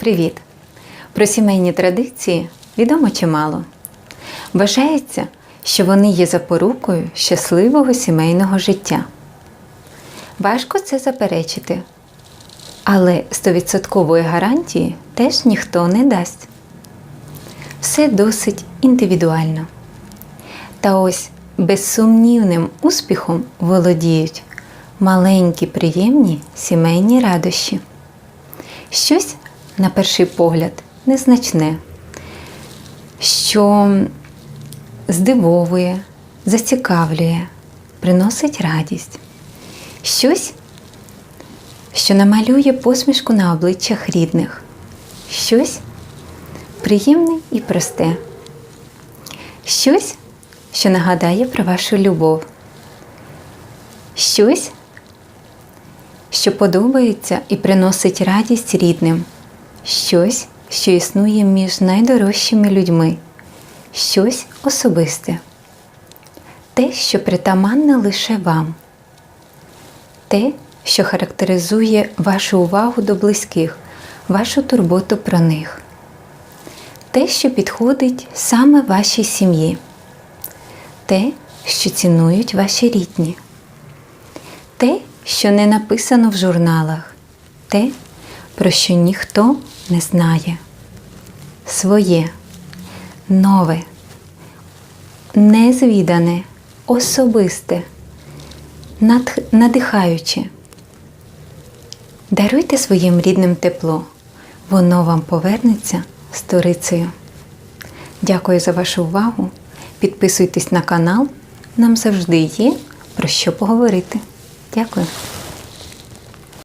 Привіт! Про сімейні традиції відомо чимало. Вважається, що вони є запорукою щасливого сімейного життя. Важко це заперечити, але стовідсоткової гарантії теж ніхто не дасть. Все досить індивідуально. Та ось безсумнівним успіхом володіють маленькі приємні сімейні радощі. Щось, на перший погляд, незначне, що здивовує, зацікавлює, приносить радість. Щось, що намалює посмішку на обличчях рідних. Щось приємне і просте. Щось, що нагадає про вашу любов. Щось, що подобається і приносить радість рідним. Щось, що існує між найдорожчими людьми. Щось особисте. Те, що притаманне лише вам. Те, що характеризує вашу увагу до близьких, вашу турботу про них. Те, що підходить саме вашій сім'ї. Те, що цінують ваші рідні. Те, що не написано в журналах. Те, про що ніхто не знає. Своє, нове, незвідане, особисте, над- надихаюче. Даруйте своїм рідним тепло, воно вам повернеться сторицею. Дякую за вашу увагу. Підписуйтесь на канал. Нам завжди є про що поговорити. Дякую.